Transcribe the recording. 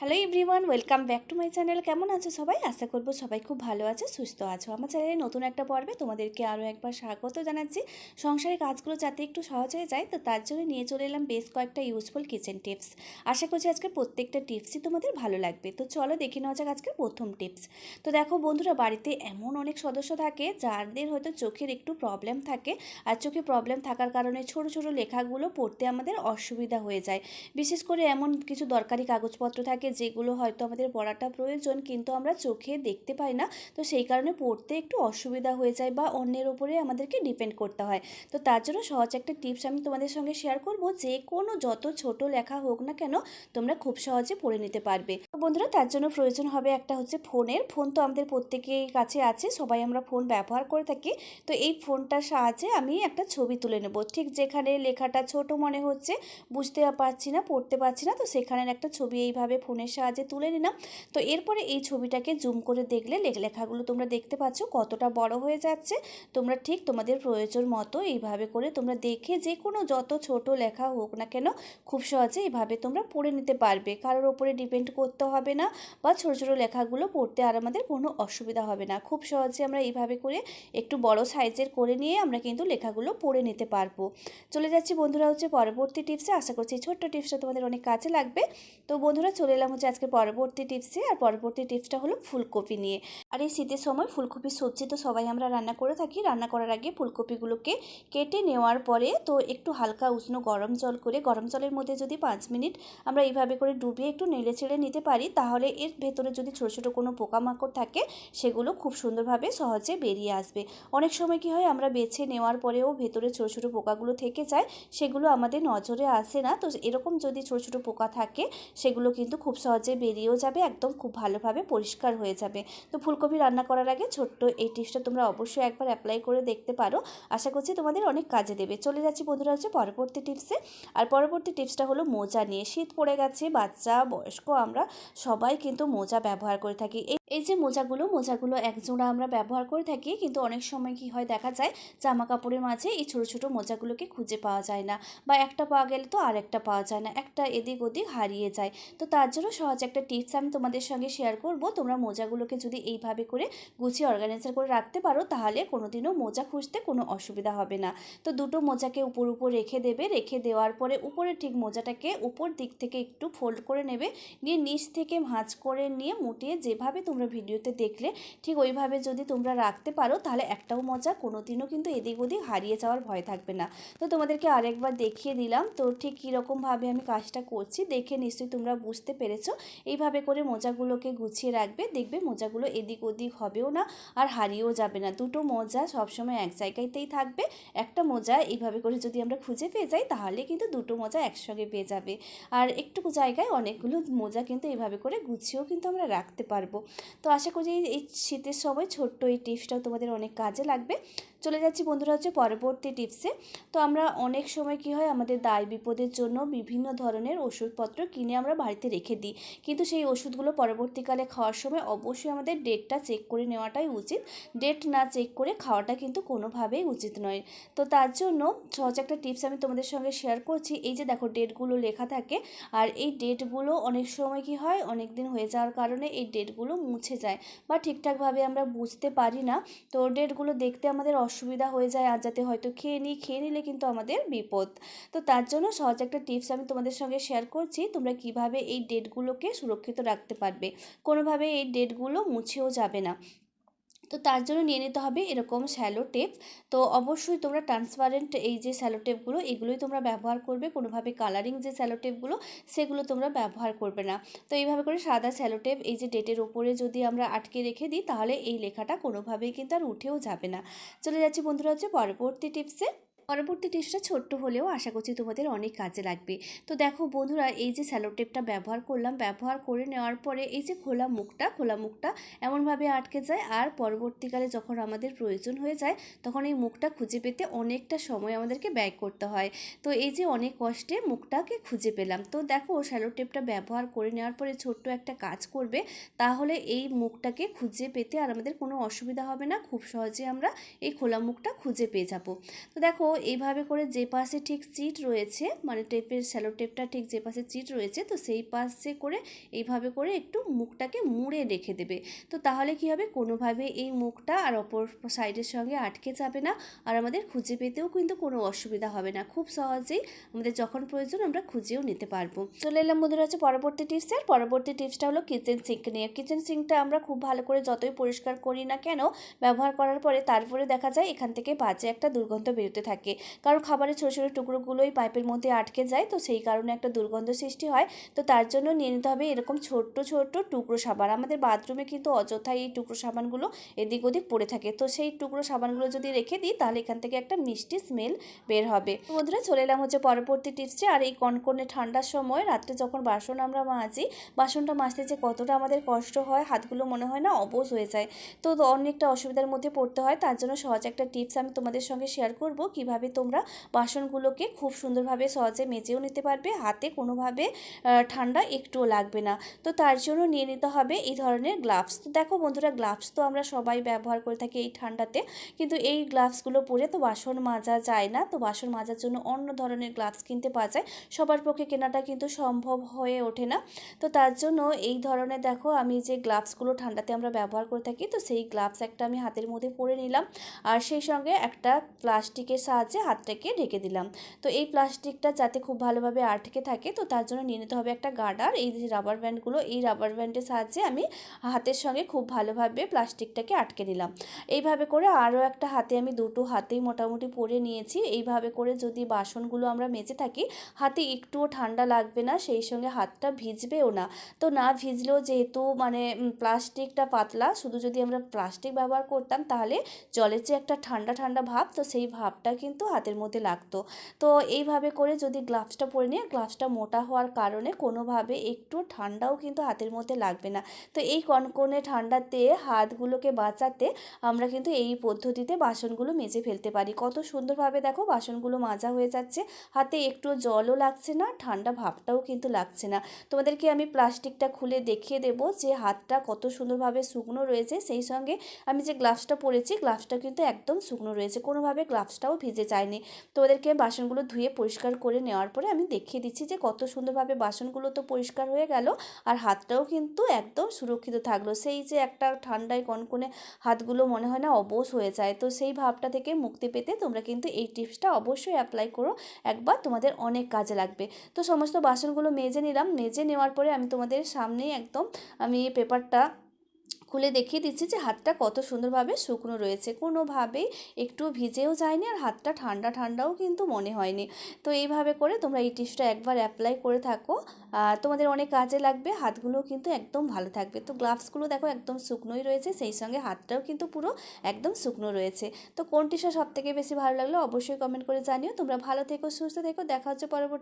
Hello everyone welcome back to my channel কেমন আছো সবাই? আশা করব সবাই খুব ভালো আছে, সুস্থ আছো। আমার চ্যানেলে নতুন একটা পর্বে তোমাদেরকে আরও একবার স্বাগত জানাচ্ছি। সংসারের কাজগুলো যাতে একটু সহজ হয়ে যায়, তো তার জন্য নিয়ে চলে এলাম বেশ কয়েকটা ইউজফুল কিচেন টিপস আশা করছি আজকে প্রত্যেকটা টিপসই তোমাদের ভালো লাগবে। তো চলো দেখে নেওয়া যাক আজকের প্রথম টিপস তো দেখো বন্ধুরা, বাড়িতে এমন অনেক সদস্য থাকে, যাদের হয়তো চোখের একটু প্রবলেম থাকে। আর চোখে প্রবলেম থাকার কারণে ছোট ছোট লেখাগুলো পড়তে আমাদের অসুবিধা হয়ে যায়। বিশেষ করে এমন কিছু দরকারি কাগজপত্র থাকে যেগুলো হয়তো আমাদের পড়াটা প্রয়োজন কিন্তু আমরা চোখে দেখতে পাই না। তো সেই কারণে পড়তে একটু অসুবিধা হয়ে যায় বা অন্যের ওপরে আমাদেরকে ডিপেন্ড করতে হয়। তো তার জন্য সহজ একটা টিপস আমি তোমাদের সঙ্গে শেয়ার করব যে কোনো যত ছোট লেখা হোক না কেন তোমরা খুব সহজে পড়ে নিতে পারবে। বন্ধুরা তার জন্য প্রয়োজন হবে একটা হচ্ছে ফোনের। ফোন তো আমাদের প্রত্যেকের কাছে আছে, সবাই আমরা ফোন ব্যবহার করে থাকি। তো এই ফোনটার সাহায্যে আমি একটা ছবি তুলে নেব। ঠিক যেখানে লেখাটা ছোট মনে হচ্ছে, বুঝতে পারছি না, পড়তে পারছি না, তো সেখানের একটা ছবি এইভাবে ফোনের সাহায্যে তুলে নিলাম। তো এরপরে এই ছবিটাকে জুম করে দেখলে লেখ- লেখাগুলো তোমরা দেখতে পাচ্ছ কতটা বড় হয়ে যাচ্ছে। তোমরা ঠিক তোমাদের প্রয়োজন মতো এইভাবে করে তোমরা দেখে যে কোনো যত ছোট লেখা হোক না কেন খুব সহজে এইভাবে তোমরা পড়ে নিতে পারবে। কারোর ওপরে ডিপেন্ড করতে হবে না বা ছোটো ছোটো লেখাগুলো পড়তে আর আমাদের কোনো অসুবিধা হবে না। খুব সহজে আমরা এইভাবে করে একটু বড় সাইজের করে নিয়ে আমরা কিন্তু লেখাগুলো পড়ে নিতে পারব। চলে যাচ্ছি বন্ধুরা হচ্ছে পরবর্তী টিপসে আশা করছি ছোট্ট টিপসটা তোমাদের অনেক কাজে লাগবে। তো বন্ধুরা চলে এলাম হচ্ছে আজকে পরবর্তী টিপসে আর পরবর্তী টিপসটা হলো ফুলকপি নিয়ে। আর এই শীতের সময় ফুলকপি সবজি তো সবাই আমরা রান্না করে থাকি। রান্না করার আগে ফুলকপিগুলোকে কেটে নেওয়ার পরে তো একটু হালকা উষ্ণ গরম জল করে, গরম জলের মধ্যে যদি পাঁচ মিনিট আমরা এইভাবে করে ডুবিয়ে একটু নেড়ে ছেড়ে নিতে পারি, তাহলে এর ভেতরে যদি ছোটো ছোটো কোনো পোকামাকড় থাকে, সেগুলো খুব সুন্দরভাবে সহজে বেরিয়ে আসবে। অনেক সময় কি হয়, আমরা বেছে নেওয়ার পরেও ভেতরে ছোটো ছোটো পোকাগুলো থেকে যায়, সেগুলো আমাদের নজরে আসে না। তো এরকম যদি ছোটো ছোটো পোকা থাকে, সেগুলো কিন্তু খুব সহজে বেরিয়েও যাবে, একদম খুব ভালোভাবে পরিষ্কার হয়ে যাবে। তো ফুলকপি রান্না করার আগে ছোট্ট এই টিপসটা তোমরা অবশ্যই একবার অ্যাপ্লাই করে দেখতে পারো। আশা করছি তোমাদের অনেক কাজে দেবে। চলে যাচ্ছি বন্ধুরা হচ্ছে পরবর্তী টিপসে আর পরবর্তী টিপসটা হলো মোজা নিয়ে। শীত পড়ে গেছে, বাচ্চা, বয়স্ক, আমরা সবাই কিন্তু মোজা ব্যবহার করে থাকি। এই যে মোজাগুলো মোজাগুলো একজোড়া আমরা ব্যবহার করে থাকি, কিন্তু অনেক সময় কি হয় দেখা যায় জামা কাপড়ের মাঝে এই ছোটো ছোটো মোজাগুলোকে খুঁজে পাওয়া যায় না বা একটা পাওয়া গেলে তো আর একটা পাওয়া যায় না, একটা এদিক ওদিক হারিয়ে যায়। তো তার জন্য সহজ একটা টিপস আমি তোমাদের সঙ্গে শেয়ার করব। তোমরা মোজাগুলোকে যদি এইভাবে করে গুছিয়ে অর্গানাইজার করে রাখতে পারো, তাহলে কোনোদিনও মোজা খুঁজতে কোনো অসুবিধা হবে না। তো দুটো মোজাকে উপর উপর রেখে দেবে, রেখে দেওয়ার পরে উপরে ঠিক মোজাটাকে উপর দিক থেকে একটু ফোল্ড করে নেবে, নিয়ে নিচ থেকে ভাঁজ করে নিয়ে মুটিয়ে যেভাবে তোমরা ভিডিওতে দেখলে ঠিক ওইভাবে যদি তোমরা রাখতে পারো, তাহলে একটাও মজা কোনোদিনও কিন্তু এদিক ওদিক হারিয়ে যাওয়ার ভয় থাকবে না। তো তোমাদেরকে আরেকবার দেখিয়ে দিলাম, তো ঠিক কীরকমভাবে আমি কাজটা করছি, দেখে নিশ্চয়ই তোমরা বুঝতে পেরেছ। এইভাবে করে মোজাগুলোকে গুছিয়ে রাখবে, দেখবে মোজাগুলো এদিক ওদিক হবেও না আর হারিয়েও যাবে না। দুটো মোজা সবসময় এক জায়গাতেই থাকবে, একটা মোজা এইভাবে করে যদি আমরা খুঁজে পেয়ে যাই, তাহলে কিন্তু দুটো মোজা একসঙ্গে পেয়ে যাবে। আর একটুকু জায়গায় অনেকগুলো মোজা কিন্তু এইভাবে করে গুছিয়েও কিন্তু আমরা রাখতে পারব। তো আশা করি এই- শীতের সময় ছোট্ট এই টিপসটাও তোমাদের অনেক কাজে লাগবে। চলে যাচ্ছি বন্ধুরা হচ্ছে পরবর্তী টিপসে। তো আমরা অনেক সময় কি হয়, আমাদের দায় বিপদের জন্য বিভিন্ন ধরনের ওষুধপত্র কিনে আমরা বাড়িতে রেখে দিই। কিন্তু সেই ওষুধগুলো পরবর্তীকালে খাওয়ার সময় অবশ্যই আমাদের ডেটটা চেক করে নেওয়াটাই উচিত। ডেট না চেক করে খাওয়াটা কিন্তু কোনোভাবেই উচিত নয়। তো তার জন্য সহজ একটা টিপস আমি তোমাদের সঙ্গে শেয়ার করছি। এই যে দেখো, ডেটগুলো লেখা থাকে আর এই ডেটগুলো অনেক সময় কি হয় অনেক দিন হয়ে যাওয়ার কারণে এই ডেটগুলো মুছে যায় বা ঠিকঠাকভাবে আমরা বুঝতে পারি না। তো ডেটগুলো দেখতে আমাদের অসুবিধা হয়ে যায় আর যাতে হয়তো খেয়ে নিই, খেয়ে নিলে কিন্তু আমাদের বিপদ। তো তার জন্য সহজ একটা টিপস আমি তোমাদের সঙ্গে শেয়ার করছি, তোমরা কীভাবে এই ডেটগুলোকে সুরক্ষিত রাখতে পারবে। কোনোভাবে এই ডেটগুলো মুছেও যাবে না। তো তার জন্য নিয়ে নিতে হবে এরকম স্যালো টেপ। তো অবশ্যই তোমরা ট্রান্সপারেন্ট এই যে শ্যালো টেপগুলো, এগুলোই তোমরা ব্যবহার করবে। কোনোভাবে কালারিং যে শ্যালো টেপগুলো, সেগুলো তোমরা ব্যবহার করবে না। তো এইভাবে করে সাদা শ্যালো টেপ, এই যে ডেটের ওপরে যদি আমরা আটকে রেখে দিই, তাহলে এই লেখাটা কোনোভাবেই কিন্তু আর উঠেও যাবে না। চলে যাচ্ছি বন্ধুরা হচ্ছে পরবর্তী টিপসে পরবর্তী টিপসটা ছোট্ট হলেও আশা করছি তোমাদের অনেক কাজে লাগবে। তো দেখো বন্ধুরা, এই যে স্যালো টেপটা ব্যবহার করলাম, ব্যবহার করে নেওয়ার পরে এই যে খোলা মুখটা খোলা মুখটা এমনভাবে আটকে যায় আর পরবর্তীকালে যখন আমাদের প্রয়োজন হয়ে যায়, তখন এই মুখটা খুঁজে পেতে অনেকটা সময় আমাদেরকে ব্যয় করতে হয়। তো এই যে অনেক কষ্টে মুখটাকে খুঁজে পেলাম। তো দেখো স্যালো টেপটা ব্যবহার করে নেওয়ার পরে ছোট্ট একটা কাজ করবে, তাহলে এই মুখটাকে খুঁজে পেতে আর আমাদের কোনো অসুবিধা হবে না, খুব সহজে আমরা এই খোলা মুখটা খুঁজে পেয়ে যাব। তো দেখো এইভাবে করে যে পাশে ঠিক চিট রয়েছে মানে টেপের স্যালো টেপটা ঠিক যে পাশে চিট রয়েছে, তো সেই পাশে করে এইভাবে করে একটু মুখটাকে মুড়ে রেখে দেবে। তো তাহলে কি হবে? কোনোভাবে এই মুখটা আর অপর সাইডের সঙ্গে আটকে যাবে না আর আমাদের খুঁজে পেতেও কিন্তু কোনো অসুবিধা হবে না। খুব সহজেই আমাদের যখন প্রয়োজন আমরা খুঁজেও নিতে পারব। চলে এলাম বন্ধুরা হচ্ছে পরবর্তী টিপসে আর পরবর্তী টিপসটা হলো কিচেন সিঙ্ক নিয়ে। কিচেন সিঙ্কটা আমরা খুব ভালো করে যতই পরিষ্কার করি না কেন, ব্যবহার করার পরে তারপরে দেখা যায় এখান থেকে বাজে একটা দুর্গন্ধ বেরোতে থাকে। কারণ খাবারের ছোটো ছোটো টুকরোগুলোই পাইপের মধ্যে আটকে যায়, তো সেই কারণে একটা দুর্গন্ধ সৃষ্টি হয়। তো তার জন্য নিয়ে নিতে হবে এরকম ছোট্ট ছোট্ট টুকরো সাবান। আমাদের বাথরুমে কিন্তু অযথাই এই টুকরো সাবানগুলো এদিক ওদিক পড়ে থাকে। তো সেই টুকরো সাবানগুলো যদি রেখে দিই, তাহলে এখান থেকে একটা মিষ্টি স্মেল বের হবে। বন্ধুরা, চলে এলাম হচ্ছে পরবর্তী টিপসে। আর এই কনকনে ঠান্ডার সময় রাত্রে যখন বাসন আমরা মাজি, বাসনটা মাজতে যে কতটা আমাদের কষ্ট হয়, হাতগুলো মনে হয় না অবশ হয়ে যায়। তো অনেকটা অসুবিধার মধ্যে পড়তে হয়। তার জন্য সহজ একটা টিপস আমি তোমাদের সঙ্গে শেয়ার করব, কীভাবে তোমরা বাসনগুলোকে খুব সুন্দরভাবে সহজে মেজেও নিতে পারবে, হাতে কোনোভাবে ঠান্ডা একটুও লাগবে না। তো তার জন্য নিয়ে নিতে হবে এই ধরনের গ্লাভস তো দেখো বন্ধুরা গ্লাভস তো আমরা সবাই ব্যবহার করে থাকি এই ঠান্ডাতে, কিন্তু এই গ্লাভসগুলো পরে তো বাসন মাজা যায় না। তো বাসন মাজার জন্য অন্য ধরনের গ্লাভস কিনতে পাওয়া যায়। সবার পক্ষে কেনাটা কিন্তু সম্ভব হয়ে ওঠে না। তো তার জন্য এই ধরনের দেখো আমি যে গ্লাভসগুলো ঠান্ডাতে আমরা ব্যবহার করে থাকি, তো সেই গ্লাভস একটা আমি হাতের মধ্যে পরে নিলাম। আর সেই সঙ্গে একটা প্লাস্টিকের সাহায্যে হাতটাকে ঢেকে দিলাম। তো এই প্লাস্টিকটা যাতে খুব ভালোভাবে আটকে থাকে, তো তার জন্য নিয়ে নিতে হবে একটা গার্ডার। এই যে রাবার ব্যান্ডগুলো এই রাবার ব্যান্ডের সাহায্যে আমি হাতের সঙ্গে খুব ভালোভাবে প্লাস্টিকটাকে আটকে নিলাম। এইভাবে করে আরও একটা হাতে আমি দুটো হাতেই মোটামুটি পরে নিয়েছি। এইভাবে করে যদি বাসনগুলো আমরা মেজে থাকি, হাতে একটুও ঠান্ডা লাগবে না, সেই সঙ্গে হাতটা ভিজবেও না। তো না ভিজলেও যেহেতু মানে প্লাস্টিকটা পাতলা, শুধু যদি আমরা প্লাস্টিক ব্যবহার করতাম, তাহলে জলের যে একটা ঠান্ডা ঠান্ডা ভাব, তো সেই ভাবটা কিন্তু হাতের মধ্যে লাগতো। তো এইভাবে করে যদি গ্লাভসটা পরে নিয়ে, গ্লাভসটা মোটা হওয়ার কারণে কোনোভাবে একটু ঠান্ডাও কিন্তু হাতের মধ্যে লাগবে না। তো এই কনকনে ঠান্ডাতে হাতগুলোকে বাঁচাতে আমরা কিন্তু এই পদ্ধতিতে বাসনগুলো মেজে ফেলতে পারি। কত সুন্দরভাবে দেখো বাসনগুলো মাজা হয়ে যাচ্ছে। হাতে একটু জলও লাগছে না, ঠান্ডা ভাবটাও কিন্তু লাগছে না। তোমাদেরকে আমি প্লাস্টিকটা খুলে দেখিয়ে দেবো যে হাতটা কত সুন্দরভাবে শুকনো রয়েছে। সেই সঙ্গে আমি যে গ্লাভসটা পরেছি, গ্লাভসটা কিন্তু একদম শুকনো রয়েছে। কোনোভাবে গ্লাভসটাও ভিজে যায়নি তোমাদেরকে বাসনগুলো ধুয়ে পরিষ্কার করে নেওয়ার পরে আমি দেখিয়ে দিচ্ছি যে কত সুন্দরভাবে বাসনগুলো তো পরিষ্কার হয়ে গেল আর হাতটাও কিন্তু একদম সুরক্ষিত থাকল। সেই যে একটা ঠান্ডায় কনকনে হাতগুলো মনে হয় না অবশ হয়ে যায়। তো সেই ভাবটা থেকে মুক্তি পেতে তোমরা কিন্তু এই টিপসটা অবশ্যই অ্যাপ্লাই করো। একবার তোমাদের অনেক কাজে লাগবে। তো সমস্ত বাসনগুলো মেজে নিলাম। মেজে নেওয়ার পরে আমি তোমাদের সামনেই একদম আমি পেপারটা খুলে দেখিয়ে দিচ্ছি যে হাতটা কত সুন্দরভাবে শুকনো রয়েছে। কোনোভাবেই একটু ভিজেও যায়নি আর হাতটা ঠান্ডা ঠান্ডাও কিন্তু মনে হয়নি। তো এইভাবে করে তোমরা এই টিপসটা একবার অ্যাপ্লাই করে থাকো। তোমাদের অনেক কাজে লাগবে হাতগুলো কিন্তু একদম ভালো থাকবে। তো গ্লাভসগুলো দেখো একদম শুকনোই রয়েছে, সেই সঙ্গে হাতটাও কিন্তু পুরো একদম শুকনো রয়েছে। তো কোন টিপসটা সব থেকে বেশি ভালো লাগল অবশ্যই কমেন্ট করে জানিও। তোমরা ভালো থেকো, সুস্থ থেকো, দেখা হচ্ছে পরবর্তী